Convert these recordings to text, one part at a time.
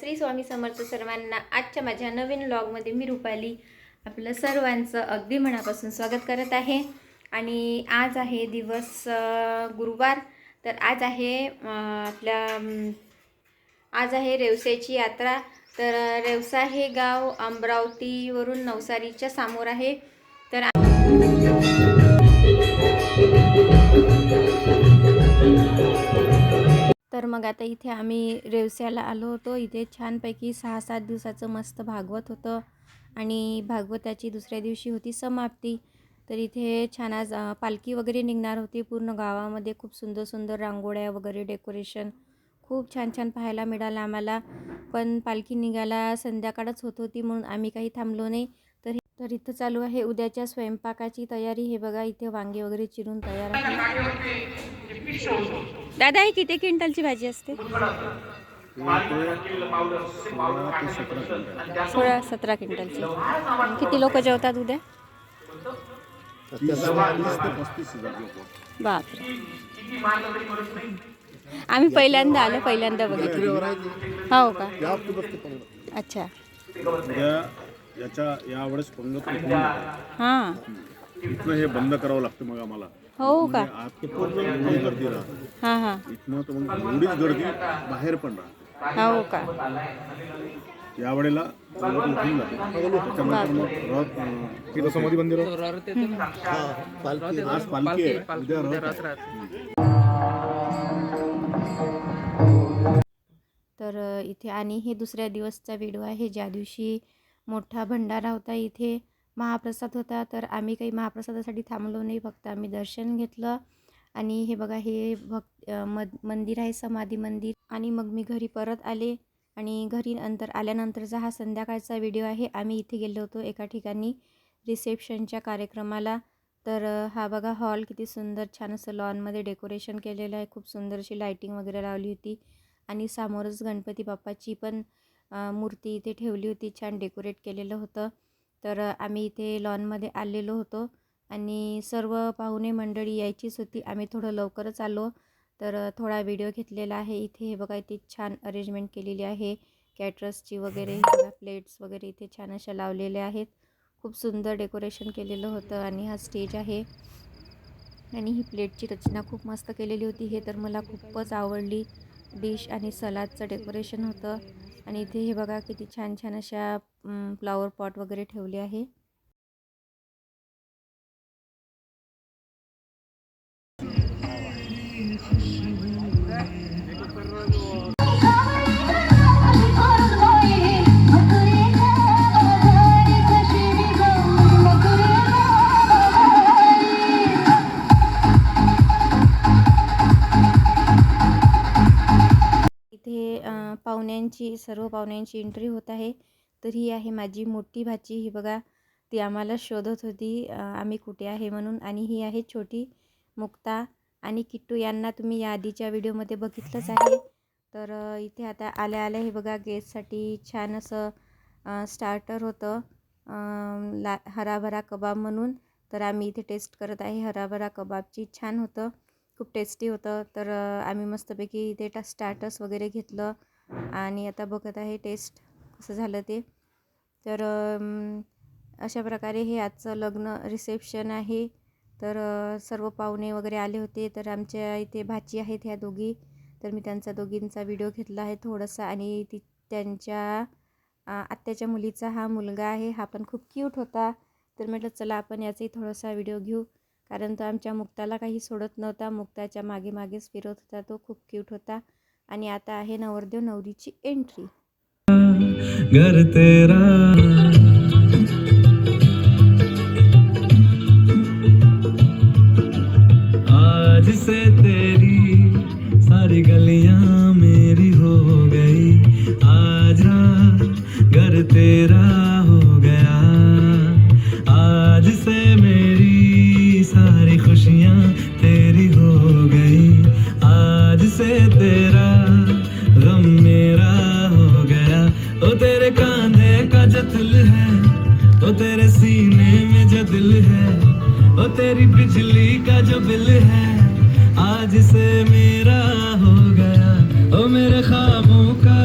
श्री स्वामी समर्थ सर्वांना आजच्या माझ्या नवीन लॉगमध्ये मी रुपाली आपलं सर्वांचं अगदी मनापासून स्वागत करत आहे. आणि आज आहे दिवस गुरुवार. तर आज आहे आपल्या आज आहे रेवसाची यात्रा. तर रेवसा हे गाव अमरावतीवरून नवसारीच्या समोर आहे. तर मग आता इथे आम्ही रेवस्याला आलो होतो. इथे छानपैकी सहा सात दिवसाचं मस्त भागवत होतं आणि भागवताची दुसऱ्या दिवशी होती समाप्ती. तर इथे छान आज पालखी वगैरे निघणार होती पूर्ण गावामध्ये. खूप सुंदर सुंदर रांगोळ्या वगैरे डेकोरेशन. खूप छान छान पाहायला मिळालं आम्हाला. पण पालखी निघायला संध्याकाळच होत होती म्हणून आम्ही काही थांबलो नाही. तर तर इथं चालू आहे उद्याच्या स्वयंपाकाची तयारी. हे बघा इथे वांगे वगैरे चिरून तयार आहे दादा ही किती क्विंटलची भाजी असते? सोळा सतरा क्विंटलची. किती लोक जेवतात उद्या? बापरे. आम्ही पहिल्यांदा आलो पहिल्यांदा बघितलं. हो का? अच्छा. याच्या यावेळेस पंगत. हां. इथनं हे बंद करावं लागतं मग आम्हाला. हो का? म्हणजे आत पूर्ण एवढी गर्दी राहते. हां हां. इथनं तर मग एवढीच गर्दी बाहेर पण राहते. हो का? यावेळेला पंगत उठून जाते. त्याच्यानंतर मग रथ अं, तिथं समाधी मंदिर आज पालखी आहे. उद्या रथ आहे. तर अ, इथे आणि हे दुसऱ्या दिवसचा व्हिडिओ आहे. ज्या दिवशी मोठा भंडारा होता इथे महाप्रसाद होता तर आम्ही काही महाप्रसादासाठी थांबलो नाही. फक्त आम्ही दर्शन घेतलं. आणि हे बघा हे भक्त मद मंदिर आहे समाधी मंदिर. आणि मग मी घरी परत आले. आणि घरी नंतर आल्यानंतरचा हा संध्याकाळचा व्हिडिओ आहे. आम्ही इथे गेलो होतो एका ठिकाणी रिसेप्शनच्या कार्यक्रमाला. तर हा बघा हॉल किती सुंदर छान असं लॉनमध्ये डेकोरेशन केलेलं आहे. खूप सुंदर अशी लाईटिंग वगैरे लावली होती. आणि समोरच गणपती बाप्पाची पण मूर्ती इथे ठेवली होती. छान डेकोरेट केलेलं होतं. तर आम्ही इथे लॉनमध्ये आलेलो होतो आणि सर्व पाहुणे मंडळी यायचीच होती. आम्ही थोडं लवकरच आलो. तर थोडा व्हिडिओ घेतलेला आहे. इथे हे बघा इथे छान अरेंजमेंट केलेली आहे. कॅटरसची वगैरे बघा प्लेट्स वगैरे इथे छान अशा लावलेल्या आहेत. खूप सुंदर डेकोरेशन केलेलं होतं आणि हा स्टेज आहे. आणि ही प्लेटची रचना खूप मस्त केलेली होती. हे तर मला खूपच आवडली. डिश आणि सलादचं डेकोरेशन होतं. आणि इथे हे बघा किती छान छान अशा फ्लॉवर पॉट वगैरे ठेवले आहे. पाहुण्यांची सर्व पाहुण्यांची एंट्री होत आहे. तर ही आहे माझी मोठी भाची. ही बघा ती आम्हाला शोधत होती आम्ही कुठे आहे म्हणून. आणि ही आहे छोटी मुक्ता आणि किट्टू यांना तुम्ही या आधीच्या व्हिडिओमध्ये बघितलंच आहे. तर इथे आता आल्या आल्या हे बघा गेस्टसाठी छान असं स्टार्टर होतं. ला हराभरा कबाब म्हणून. तर आम्ही इथे टेस्ट करत आहे. हराभरा कबाबची छान होतं. खूप टेस्टी होतं. तर आम्ही मस्तपैकी इथे टा स्टार्टर्स वगैरे घेतलं. आणि आता बघत आहे टेस्ट कसं झालं ते. तर अशा प्रकारे हे आजचं लग्न रिसेप्शन आहे. तर सर्व पाहुणे वगैरे आले होते. तर आमच्या इथे भाची आहेत ह्या दोघी. तर मी त्यांचा दोघींचा व्हिडिओ घेतला आहे थोडासा. आणि ती त्यांच्या आत्याच्या मुलीचा हा मुलगा आहे. हा पण खूप क्यूट होता. तर म्हटलं चला आपण याचाही थोडासा व्हिडिओ घेऊ. कारण तो आमच्या मुक्ताला काही सोडत नव्हता. मुक्ताच्या मागे मागेच फिरत होता. तो खूप क्यूट होता. आणि आता आहे नवरदेव नवरीची एंट्री घर तेरा दिल है ओ तेरी बिजली का जो बिल है आज से मेरा हो गया ओ मेरे ख्वाबों का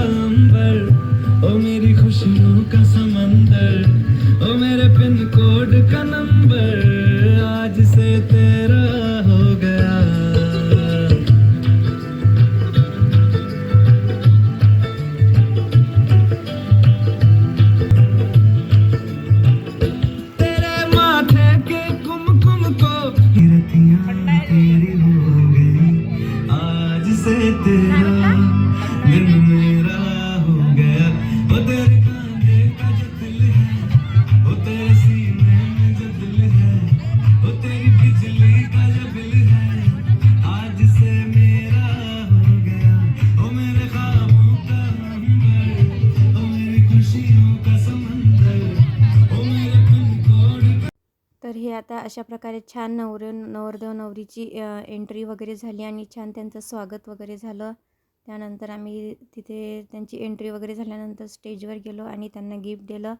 से तेरा दिन मेरा आता अशा प्रकारे छान नवर नवरदेव नवरीची एंट्री वगैरे झाली आणि छान त्यांचं स्वागत वगैरे झालं. त्यानंतर आम्ही तिथे त्यांची एंट्री वगैरे झाल्यानंतर स्टेजवर गेलो आणि त्यांना गिफ्ट दिलं.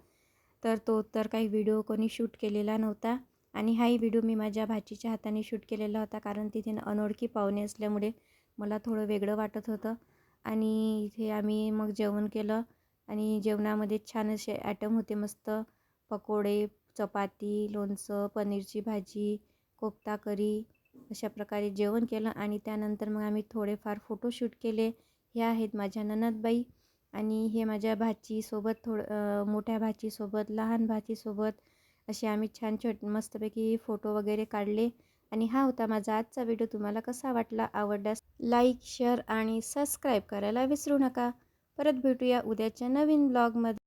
तर तो तर काही व्हिडिओ कोणी शूट केलेला नव्हता. आणि हाही व्हिडिओ मी माझ्या भाचीच्या हाताने शूट केलेला होता कारण तिथे अनोळखी पाहुणे असल्यामुळे मला थोडं वेगळं वाटत होतं. आणि इथे आम्ही मग जेवण केलं आणि जेवणामध्ये छान असे ॲटम होते मस्त. पकोडे चपाती लोणचं पनीरची भाजी कोफ्ता करी अशा प्रकारे जेवण केलं आणि त्यानंतर मग आम्ही थोडेफार फोटोशूट केले. हे आहेत माझ्या ननदबाई आणि हे माझ्या भाचीसोबत थोडं मोठ्या भाचीसोबत लहान भाचीसोबत असे आम्ही छान छोट मस्तपैकी फोटो वगैरे काढले आणि हा होता माझा आजचा व्हिडिओ तुम्हाला कसा वाटला आवडल्यास लाईक शेअर आणि सबस्क्राईब करायला विसरू नका. परत भेटूया उद्याच्या नवीन ब्लॉगमध्ये